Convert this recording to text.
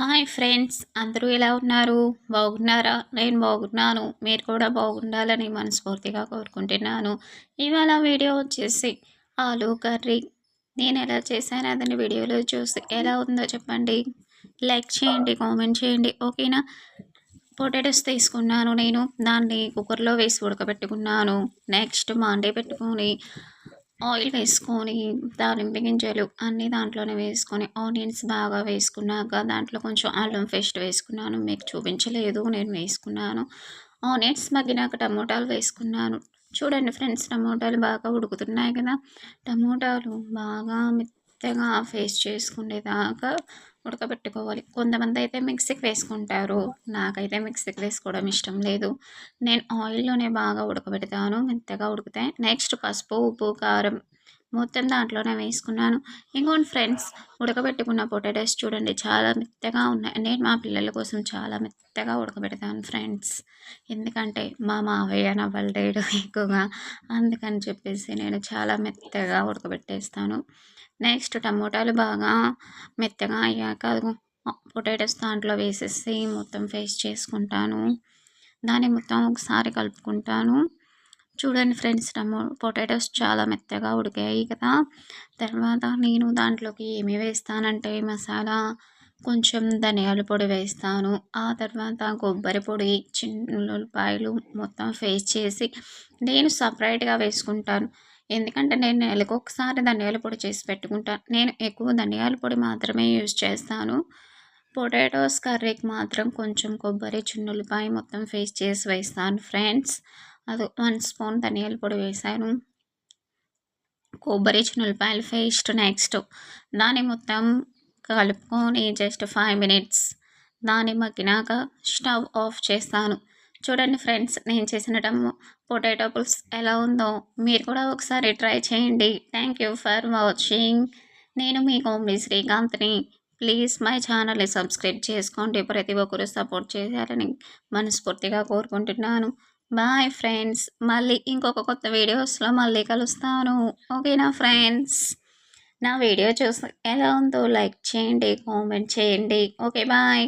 Hi friends అందరూ ఎలా ఉన్నారు? బాగున్నారా? నేను బాగున్నాను. మీరు కూడా బాగుండాలని మనస్ఫూర్తిగా కోరుకుంటున్నాను. ఇవాళ వీడియో వచ్చేసి ఆలు కర్రీ. నేను ఎలా చేశాను అతని వీడియోలో చూసి ఎలా ఉందో చెప్పండి. లైక్ చేయండి కామెంట్ చేయండి. ఓకేనా? పొటాటోస్ తీసుకున్నాను నేను. దాన్ని కుక్కర్లో వేసి ఉడకబెట్టుకున్నాను. నెక్స్ట్ మాండే పెట్టుకొని ఆయిల్ వేసుకొని తాలింపు గింజలు అన్నీ దాంట్లోనే వేసుకొని ఆనియన్స్ బాగా వేసుకున్నాక దాంట్లో కొంచెం అల్లం పేస్ట్ వేసుకున్నాను. మీకు చూపించలేదు నేను వేసుకున్నాను. ఆనియన్స్ మగ్గినాక టమోటాలు వేసుకున్నాను. చూడండి ఫ్రెండ్స్ టమోటాలు బాగా ఉడుకుతున్నాయి కదా. టమోటాలు బాగా మెత్తగా ఫేస్ చేసుకునేదాకా ఉడకబెట్టుకోవాలి. కొంతమంది అయితే మిక్సీకి వేసుకుంటారు. నాకైతే మిక్సీకి వేసుకోవడం ఇష్టం లేదు. నేను ఆయిల్లోనే బాగా ఉడకబెడతాను. మెత్తగా ఉడికితే నెక్స్ట్ పసుపు ఉప్పు కారం మొత్తం దాంట్లోనే వేసుకున్నాను. ఇంకోటి ఫ్రెండ్స్ ఉడకబెట్టుకున్న పొటాటోస్ చూడండి చాలా మెత్తగా ఉన్నాయి. నేను మా పిల్లల కోసం చాలా మెత్తగా ఉడకబెడతాను ఫ్రెండ్స్. ఎందుకంటే మా మావయ్య నా బల్డేడు ఎక్కువగా. అందుకని చెప్పేసి నేను చాలా మెత్తగా ఉడకబెట్టేస్తాను. నెక్స్ట్ టమోటాలు బాగా మెత్తగా అయ్యాక పొటాటోస్ దాంట్లో వేసేసి మొత్తం ఫేస్ చేసుకుంటాను. దాన్ని మొత్తం ఒకసారి కలుపుకుంటాను. చూడండి ఫ్రెండ్స్ టమో పొటాటోస్ చాలా మెత్తగా ఉడికాయి కదా. తర్వాత నేను దాంట్లోకి ఏమి వేస్తానంటే మసాలా కొంచెం ధనియాల పొడి వేస్తాను. ఆ తర్వాత కొబ్బరి పొడి చిన్న ఉల్లిపాయలు మొత్తం ఫేస్ చేసి నేను సపరేట్గా వేసుకుంటాను. ఎందుకంటే నేను నెలకు ఒకసారి ధనియాల పొడి చేసి పెట్టుకుంటాను. నేను ఎక్కువ ధనియాల పొడి మాత్రమే యూజ్ చేస్తాను. పొటాటోస్ కర్రీకి మాత్రం కొంచెం కొబ్బరి చున్నులపాయ మొత్తం ఫేస్ చేసి వేస్తాను ఫ్రెండ్స్. అది వన్ స్పూన్ ధనియాల పొడి వేసాను. కొబ్బరి చున్నులపాయలు పేస్ట్ నెక్స్ట్. దాన్ని మొత్తం కలుపుకొని జస్ట్ ఫైవ్ మినిట్స్ దాన్ని మగ్గినాక స్టవ్ ఆఫ్ చేస్తాను. చూడండి ఫ్రెండ్స్ నేను చేసిన టమ్ము పొటాటో పుల్స్ ఎలా ఉందో. మీరు కూడా ఒకసారి ట్రై చేయండి. థ్యాంక్ యూ ఫర్ వాచింగ్ నేను మీ కోమ్లీ శ్రీకాంత్ని. ప్లీజ్ మై ఛానల్ని సబ్స్క్రైబ్ చేసుకోండి. ప్రతి ఒక్కరు సపోర్ట్ చేశారని మనస్ఫూర్తిగా కోరుకుంటున్నాను. బాయ్ ఫ్రెండ్స్ మళ్ళీ ఇంకొక కొత్త వీడియోస్లో మళ్ళీ కలుస్తాను. ఓకేనా ఫ్రెండ్స్ నా వీడియో చూసి ఎలా ఉందో లైక్ చేయండి కామెంట్ చేయండి. Okay bye